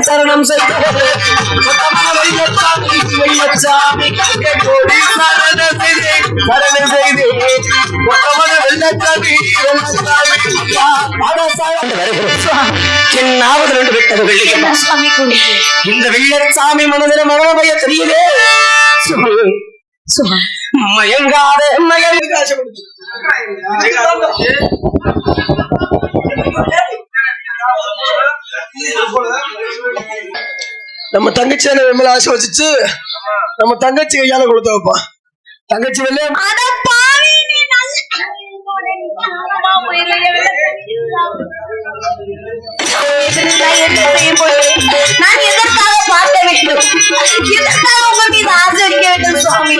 சரணம் இந்த வெள்ளச்சாமி மனதில் மனோபய தெரியுதே. மயங்காத மயங்க நம்ம தங்கச்சி மேல ஆசை வச்சுச்சு நம்ம தங்கச்சி கையால கொடுத்த வைப்பா. தங்கச்சி வெளியே அட பாவி நீ நல்ல ஆமா, உயிரிலே நான் எதற்காக பார்க்க வேண்டும்? எதற்காக உங்கள் மீது ஆசை வைக்க வேண்டும் சுவாமி?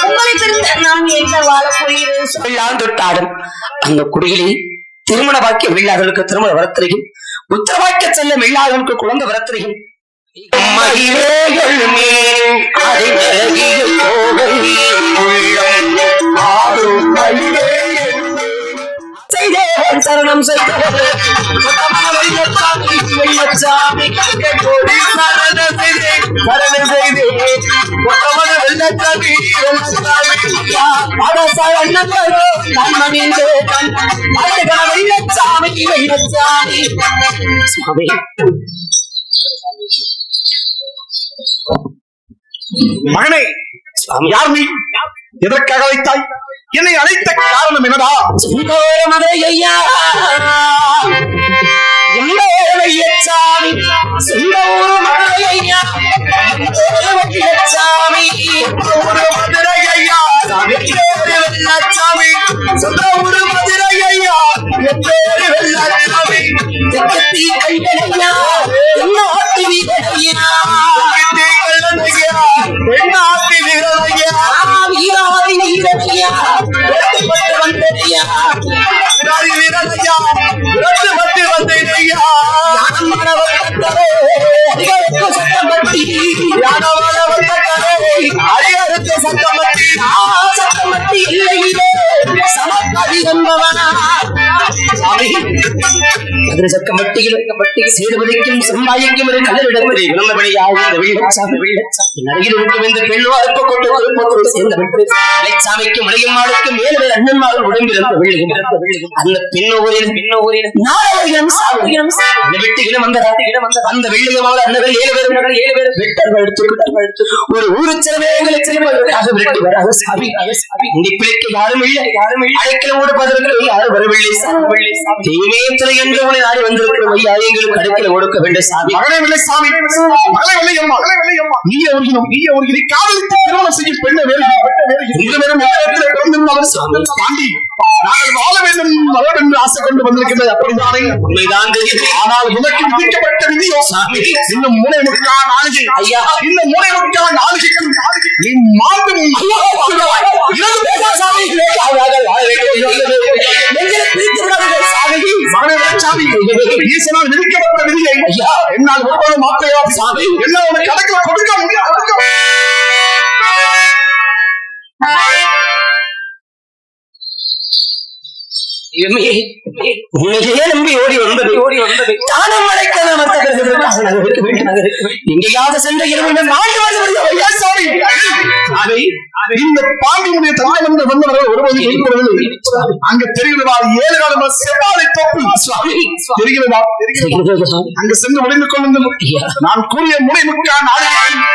உங்களை பிரிந்து நான் என்ன வாழ போகிறேன் சுவாமி? வெள்ளான் தொட்டாடும் அந்த குடியிலே திருமண பாக்கிய வெள்ளாதவர்களுக்கு திருமண வரத்திரையும் உத்தரவாக்கிய செல்ல வெள்ளாதவர்களுக்கு குழந்தை வரத்திரையும் மகிழேகள் மேல் அறிஞகிய கோவை உள்ளம் ஆடும் மகிழேகள் செய்தேன் சரணம் செய்தவரே வெள்ளச்சாமி சரணம் செய்தே சரணம் செய்தே வெள்ளச்சாமி வெள்ளச்சாமி சுவாமி யார் நீ? எதற்காக வைத்தாய் என்னை அழைத்த காரணம் என்னடா? சுந்தர மதுரை ஐயா. வெள்ளச்சாமி சமப்பதி என்பவனா சாமி மட்டியில் சேதுபதிக்கும் செம்பாய்க்கும் ஒரு கல்லறிடத்தில் விளம்படியாக இந்த வெள்ளச்சாமி வெள்ளச்சாமி நடையில் இருக்கும் இந்த பெண்வார்ப்பு கொண்டு திருப்பத்தோடு சேர்ந்த வெள்ளச்சாமிக்கு மலையும் மாடுக்கும் மேலே அண்ணன்மார்கள் உடம்பிருந்த வெள்ளியும். அந்த பின்னோரில் பின்னோரில் அந்த அந்த அந்த அந்த வெள்ளியமாக அண்ணர்கள் ஏழு பேரும் ஏழு பேரும். வெட்டர்கள் எடுத்து எடுத்து. ஒரு ஊரு சிலவே எங்களுக்கு விரட்டி வராது சாமி. இந்த பிள்ளைக்கு யாரும் இல்லை. யாரும் இல்லை அழைக்கல ஓடுப்பதற்கு யாரும் வரவில்லை. சாமி. தெய்வமே என்று உன்னை நாடி வந்திருக்கிற ஐயா எங்களுக்கு அடுக்கல ஒடுக்க வேண்டும் சாமி. மகனே வெள்ளை சாமி மகளே வெள்ளையம்மா மகளே வெள்ளையம்மா நீ ஒருகினும் நீ ஒருகினி காதலித்து திருமணம் செய்யும் பெண்ணை வேறு இந்த வேறும் இடத்துல பிறந்திருந்தாலும் சாமி. தாண்டி நாங்கள் வாழ வேண்டும் வாழ வேண்டும் ஆசை கொண்டு வந்திருக்கிறது அப்படித்தானே? உண்மைதான் ஆனால் உனக்கு விதிக்கப்பட்ட விதியோ? சாமி. இன்னும் மூளை முக்கா நாளைக்கு ஐயா. இந்த மூளை முக்கா நாளைக்கு நீ மார்பும் இரண்டு பேசா சாமி. அவர்கள் வாழ வேண்டும் நெஞ்சில் பிரித்து விடாதீர்கள் சாமி. மகனே வெள்ளச்சாமி ஈசனால் விதிக்கப்பட்ட விதியை என்னால் ஒருபாடு மாற்றையா சாமி என்ன உனக்கு கணக்கு கொடுக்க முடியாது. உன்னையே நம்பி ஓடி வந்தது. ஓடி வந்தது. தானம் அழைக்க எங்கேயாவது சென்ற இரவு நாடு ஐயா, சாமி அதை இந்த பாண்டியுடைய தந்தை வந்து வந்தவர்கள் ஒருவது இருக்கிறது அங்க தெரிகிறதா ஏழு காலம் செவ்வாழை தொப்பு? சுவாமி தெரிகிறதா? அங்க சென்று முடிந்து கொள்ளுங்கள். நான் கூறிய முனைமுக்கா நாளைக்கு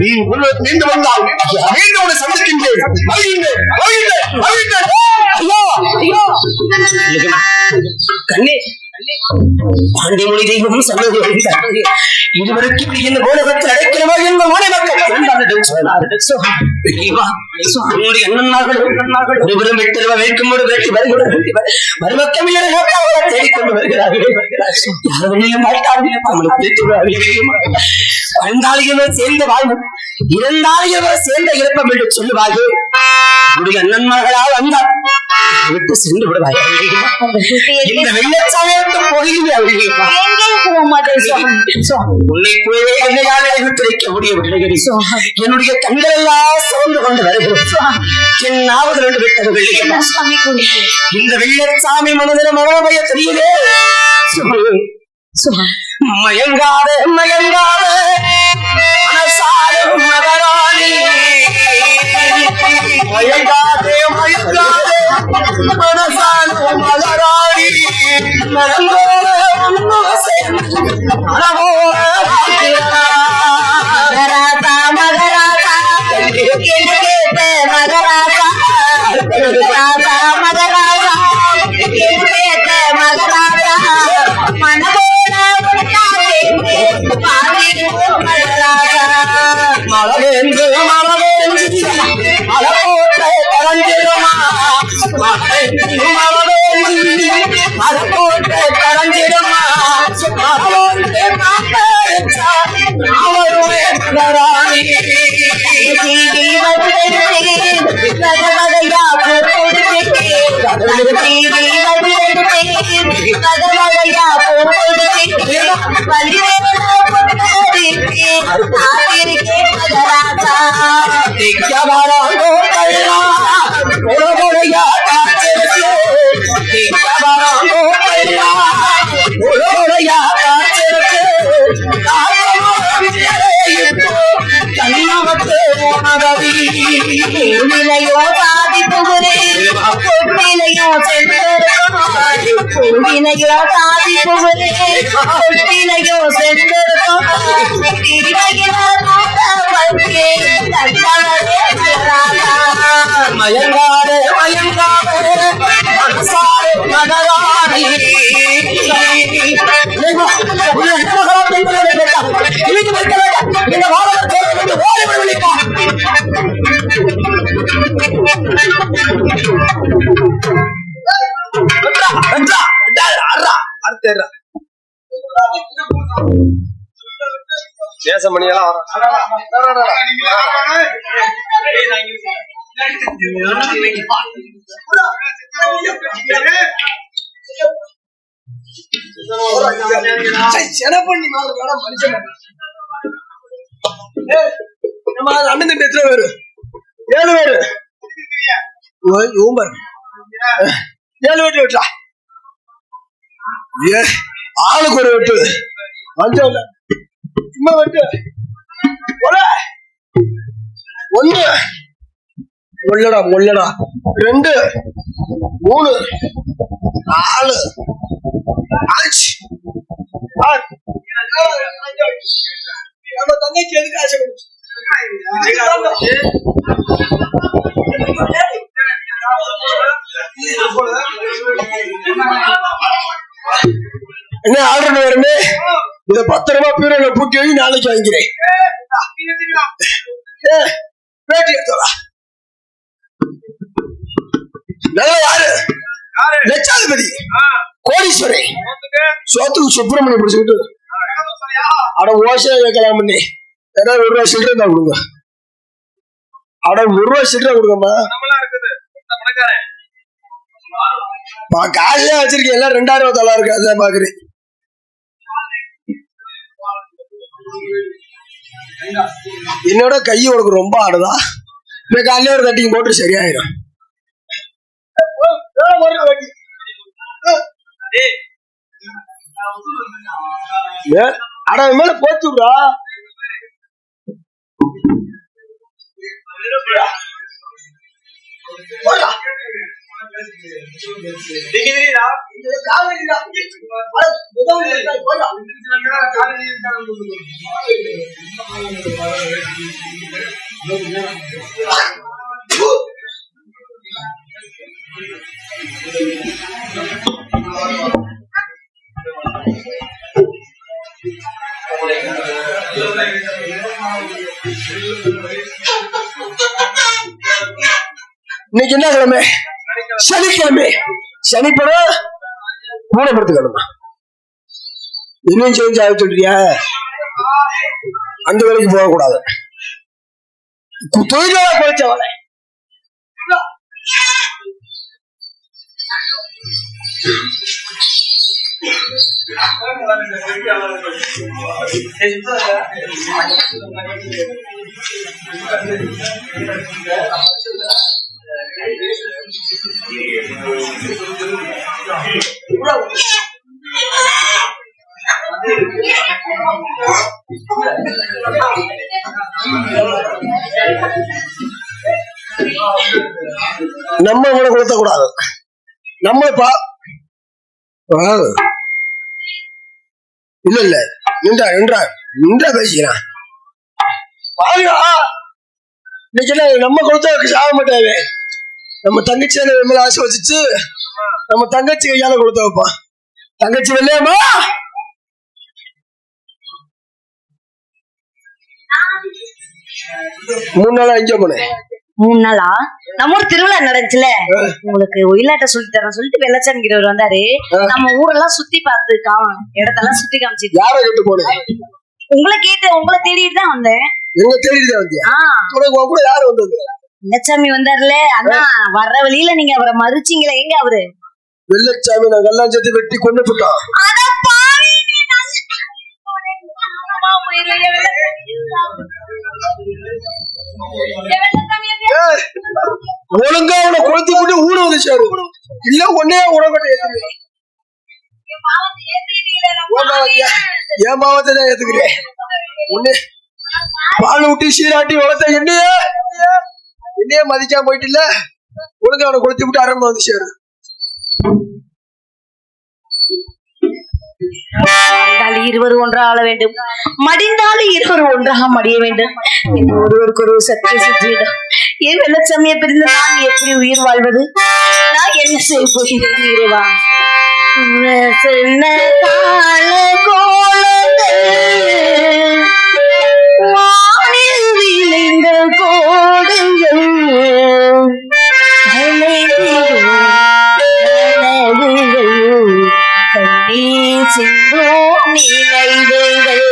நீ மீண்டு வந்தால் மீண்டும் உன்னை சந்திக்கின்றேன். लेकिन करने भांडे मुड़ी गई हम समझ हैं சொன்னது இதுவரைக்கும் இந்த போலகத்தில் அடைக்கிறவா என்ற மனை மக்கள் ஒருவரும் வெட்டிரவ வேட்கும்போது வெட்டி வருகிறார்கள் மறுபக்கம் இல்லை தேடிக்கொண்டு வருகிறார்கள். வாழ்ந்தாளிகளோ சேர்ந்த வாழ்வு இருந்தாளிகளோ சேர்ந்த இறப்பம் என்று சொல்லுவார்கள். உன்னுடைய அண்ணன்மார்களால் வந்தார் விட்டு சென்று குட்டியை இந்த வெள்ளச்சாயத்து போகிறீர்கள் உன்னை போயே என்னையால் அழைத்துரைக்க முடியவில்லை என்னுடைய கண்கள் எல்லாம் சோர்ந்து கொண்டு வருகிறது. என் நாவது ரெண்டு விட்டது குடிக்கு இந்த வெள்ளச்சாமி மனதில் மனோபய தெரியுதே? மயங்காதே மயங்காதே மனசாலும் மகராணி மயங்காதே மயங்காதே மனசாலும் மகராணி மனங்கோட உன்னோசை மனமோட மகராசா மகராசா கேட்ட மகராசா क्या भाड़ा பொட்டிலையோ சாதி புகுரே பொட்டிலையோ மயங்காரே திருவையில வந்தே மகராணி தேசமணியெல்லாம் செனப்பண்ணி மாதிரி மனுஷன் நம்ம அண்ணன் தம்பி எத்தனை பேரு? ஏழு பேரு. ஊம்பர் ஏழு ஆளுக்கு ஒரு வெட்டு. அஞ்சு சும்மா வெட்டு ஒண்ணு ஒண்ணு முள்ளடா முள்ளடா ரெண்டு. மூணு. நாலு. அஞ்சு. நம்ம தங்கச்சி எதுக்கு ஆசைப்படுச்சு என்ன ஆர்டர் வருமே இத பத்திரமா பீரோல பூட்டி வை நாளைக்கு வாங்கிறேன் நல்லா யாரு லட்சாதிபதி கோடீஸ்வரி. சோத்துக்கு சுப்பிரமணியம் பிடிச்சுக்கிட்டு அட ஓசையா கேட்கலாம் பண்ணி ஏதாவது ஒரு ரூபா சில்லறை தான் கொடுங்க. அட ஒரு ரூபா சில்லறை கொடுங்கம்மா. பா வச்சிருக்கேன். எல்லாம் ரெண்டாயிரம் ரூபா தலா இருக்கு அதான் பாக்குறேன். என்னோட கை உனக்கு ரொம்ப ஆடுதா? இப்ப காலையில ஒரு கட்டிங் போட்டு சரியாயிரும். அட மேல போச்சு விடா போடா. இதுல கால் வைக்கிறா. அட, சனிக்கிழமை. சனிப்படா ஊனப்படுத்துக்கணுமா? இன்னும் சேஞ்ச் ஆக சொல்றியா? அந்த வேலைக்கு போகக்கூடாது. தொழிலாள குறைச்சவளை Thank you. நம்ம கூட கொடுத்த கூடாது நம்ம இல்ல இல்ல. நின்றா நின்றா. நின்றா பேசிக்கிறான் பாருங்க நம்ம கொடுத்தா சாக மாட்டேன் நம்ம தங்கச்சி மேல ஆசை வச்சுச்சு? நம்ம தங்கச்சி கையால கொடுத்த வைப்பான் தங்கச்சி வெள்ளையம்மா! மூணு நாளா எங்க போனேன். மூணு நாளா? நம்ம ஊர் திருவிழா நடந்துச்சுல? உங்களுக்கு ஒயிலாட்ட சொல்லி தரேன் சொல்லிட்டு வெள்ளச்சாமிக்கிறவர் வந்தாரு. நம்ம ஊரெல்லாம் சுத்தி பார்த்து இடத்தெல்லாம் சுத்தி காமிச்சிட்டு யாரை கேட்டு போனேன் உங்களை கேட்டு உங்களை தேடிட்டு தான் வந்தேன். எங்க தேடிட்டு வந்தியா? உனக்கு உன் கூட யாரு வந்தது வெள்ளச்சாமி வந்தாருல? அண்ணா வர்ற வழியில நீங்க அவரை மறுச்சீங்களே. எங்க அவரு? வெள்ளச்சாமி நான் வெள்ளம் சேர்த்து வெட்டி கொண்டு போட்டான்? ஏய், ஒழுங்கா அவனை கொளுத்தி போட்டு ஊட வந்துச்சாரு இல்ல உடனே உடம்பட்ட ஏத்துக்கிறேன். என் பாவத்தை உன் தான் ஏத்துக்கிறேன்? உடனே பால் விட்டு சீராட்டி வளர்த்த என்னையே? என்னையே மதிச்சா போயிட்டு இல்ல ஒழுங்கா அவனை கொளுத்தி விட்டு அரண்மனை வந்துச்சாரு மடிந்தால் இருவர் ஒன்றாக ஆள வேண்டும். மடிந்தாலும் இருவர் ஒன்றாக மடிய வேண்டும். என்று ஒருவருக்கு ஒரு சத்திய செஞ்சிடும் ஏன் வெள்ளச்சமய பிரிந்து நான் எப்படி உயிர் வாழ்வது? நான் என்ன செய்ய போகிறேன் இறைவா? சின்ன கால கோலங்கள்? கோடுங்கள் தலைவிடும் கனவுகள் கண்ணீர் சிந்தும் நினைவுகள்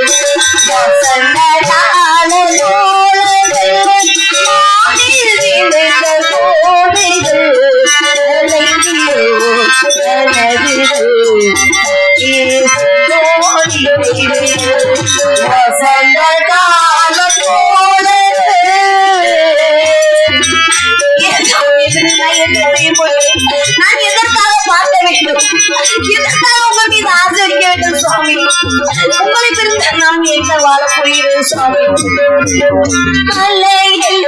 உங்களை பிறந்த நாம் என்ன வாழ போகிறது சுவாமி? அலையில்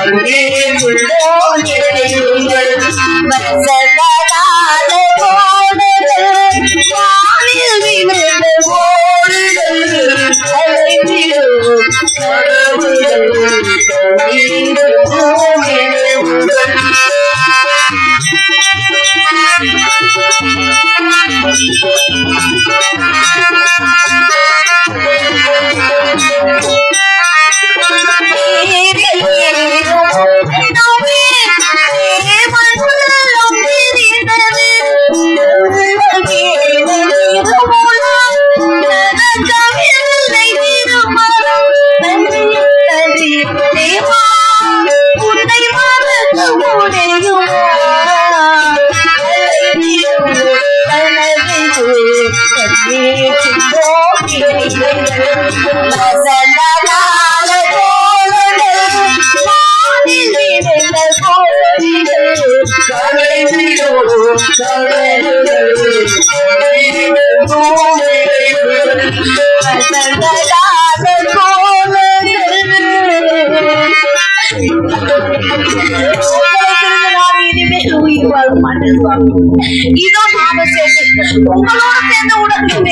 கண்ணீருள்ளோர் நினைவுகள். இதோ நாம உங்களோட சேர்ந்து உடனே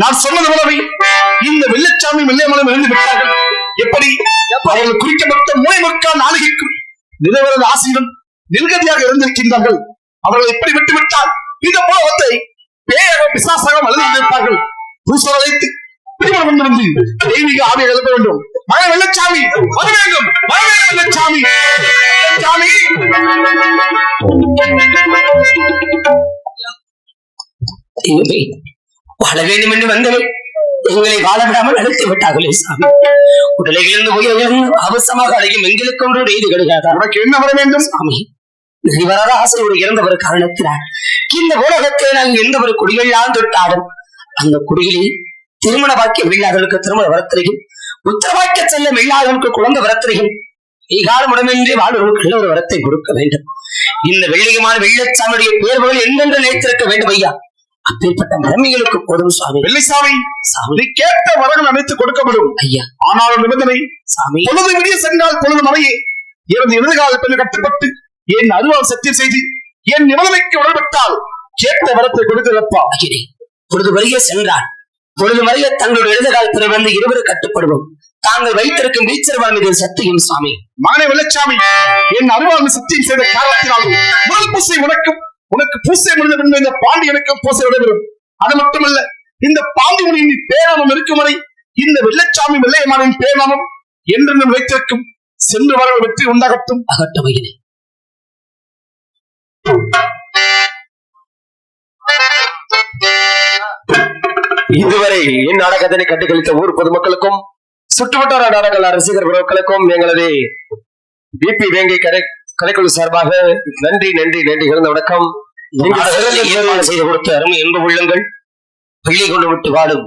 நான் சொன்னது போலவே இந்த வெள்ளச்சாமி வெள்ளையமலம் இருந்து விட்டார்கள். எப்படி? அவர்கள் குறிக்கப்பட்ட மூளைமுக்கால் நாளிகைக்கும் நிலவரது ஆசையுடன் நிர்கதியாக இருந்திருக்கின்றார்கள். அவர்களை எப்படி விட்டுவிட்டால் இந்த உலகத்தை பேயக பிசாசாக வளர்ந்து கொண்டிருப்பார்கள். பூசல் அழைத்து கொண்டு வந்து தெய்வீக ஆவியை எழுப்ப வேண்டும். மழை வெள்ளச்சாமி. வர வேண்டும் வர வேண்டும் வெள்ளச்சாமி. வெள்ளச்சாமி. தெய்வமே வாழ வேண்டும் என்று வந்தவள். எங்களை வாழ விடாமல் அழைத்து விட்டார்களே சாமி. உடலையிலிருந்து உயர்ந்து அவசரமாக அழைக்கும் எங்களுக்கு ஒன்று நீதி கிடையாதா உனக்கு என்ன வர வேண்டும்? சாமி நிறைவராத ஆசையோடு இறந்தவர் காரணத்தினால் இந்த உலகத்தை நாங்கள் எந்த ஒரு குடிகளால் தொட்டாலும் அந்த குடிகளில் திருமண பாக்கியம் இல்லாதவர்களுக்கு திருமண வரத்திரையும் உத்தரவாக்க செல்ல இல்லாதவர்களுக்கு குழந்தை வரத்திரையும் ஈகாலமுடமின்றி வாழ்வர்களுக்கு ஒரு வரத்தை கொடுக்க வேண்டும். இந்த வெள்ளியமான வெள்ளச்சாமியுடைய பேர்வுகள் எந்தெந்த நினைத்திருக்க வேண்டும் ஐயா? அப்பேற்பட்ட மரமிகளுக்கு போதும் சுவாமி வெள்ளைசாமி சாமி. கேட்ட வரங்கள் அனைத்து கொடுக்கப்படும். ஐயா. ஆனால் ஒரு நிபந்தனை சாமி. பொழுது விடிய சென்றால் பொழுது மறையே எனது இடதுகால பெண்ணு கட்டுப்பட்டு என் அருவால் சத்தியம் செய்து என் நிபந்தனைக்கு உடன்பட்டால் கேட்ட வரத்தை கொடுக்கிறப்பா. பொழுது வரைய சென்றான். பொழுது வரைய தங்களுடைய இடதுகால் பிற வந்து இருவர் கட்டுப்படுவோம். தாங்கள் வைத்திருக்கும் வீச்சரவான் மீது சத்தியம் சுவாமி மகனே வெள்ளச்சாமி என் அருவாள் சத்தியம் செய்த காரணத்தினால் முதல் பூசை உனக்கும் உனக்கு பூசை முடிந்த பின்பு இந்த பாண்டியனுக்கும் பூசை விடைபெறும் அது மட்டுமல்ல இந்த பாண்டியனின் பேராமம் இருக்கும் வரை இந்த வெள்ளச்சாமி வெள்ளையமானின் பேராமம் என்றென்றும் வைத்திருக்கும். சென்று வர வெற்றி உண்டாகட்டும். அகட்டும் இதுவரை என் நாடகத்தினை கண்டுகளித்த ஊர் பொதுமக்களுக்கும் சுற்றுவட்டார நாடக ரசிகர் உறவுகளுக்கும் எங்களது பிபி வேங்கை கலை கலைக்குழு சார்பாக நன்றி நன்றி நன்றி இருந்த வணக்கம். ஏற்பாடு செய்து கொடுத்த அருமை என்பு உள்ளங்கள். பள்ளி கொண்டு விட்டு வாடும்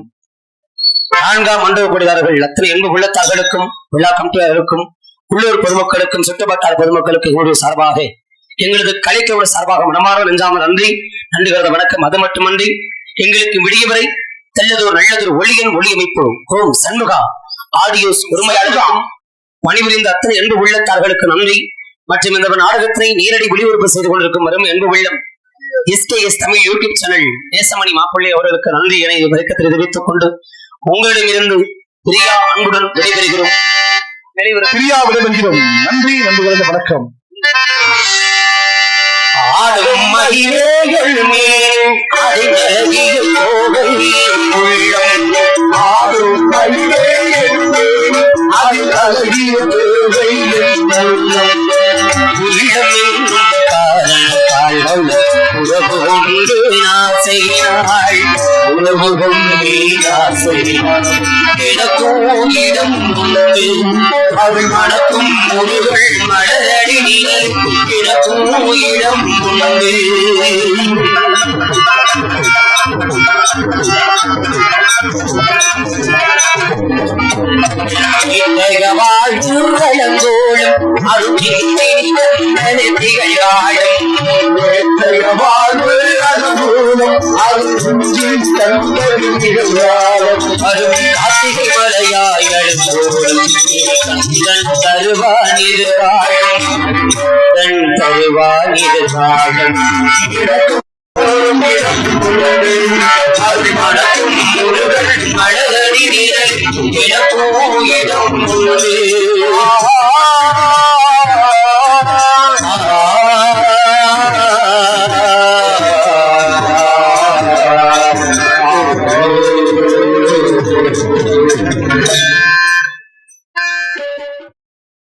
நான்காம் மண்டப கொடிதாரர்கள் அத்தனை என்பு உள்ளத்தார்களுக்கும் விழா கமிட்டியாளருக்கும் உள்ளூர் பொதுமக்களுக்கும் சுற்றுவட்டார பொதுமக்களுக்கும் எங்களுடைய சார்பாக எங்களது கலைக்கோட சார்பாக மனமாற நெஞ்சாமல் நன்றி நன்றி கருத வணக்கம். அது மட்டுமன்றி எங்களுக்கு விடியவரை தெல்லதோர் நல்லதொரு ஒளியன் ஒளியமைப்பு ஓம் சண்முகா. ஆடியோஸ் உரிமையாளர்களுக்கும் பணிபுரிந்த அத்தனை அன்பு உள்ளத்தார்களுக்கு நன்றி. மற்றும் இந்த நாடகத்தினை நேரடி ஒளிபரப்பு செய்து கொண்டிருக்கும் வரும் அன்பு உள்ளம் SKS Tamil YouTube channel Nesamani மாப்பிள்ளை அவர்களுக்கு நன்றி என வணக்கத்தை தெரிவித்துக் கொண்டு உங்களிடமிருந்து பிரியா அன்புடன் விடைபெறுகிறோம். பிரியா விடைபெறுகிறோம் நன்றி நண்பர்களது வணக்கம். ஆடும் மகிழேகள் மேல் அடிநகில் கோவை உள்ளம் ஆடும் மகிழேகள் மேல் அதில் அழகிய தேவை உள்ளம் உள்ளம் உறவு கொண்டு கொண்டு ஆசையினாள் எனக்கும் இடம் உண்டு அவள் மணக்கும் முருகள் மலரடி எனக்கும் இடம் இத்தக வாழ்வு வளங்கோளும் அருகில் வாழ்வு அனுகூலம் அருகில் தந்தரும் திகழாடும் அரும் கார்த்திகை மலையாய் எழுந்தோடும் கண்கள் தருவான் கண் தருவான் அழகடி நிழல் இழப்போ இடம்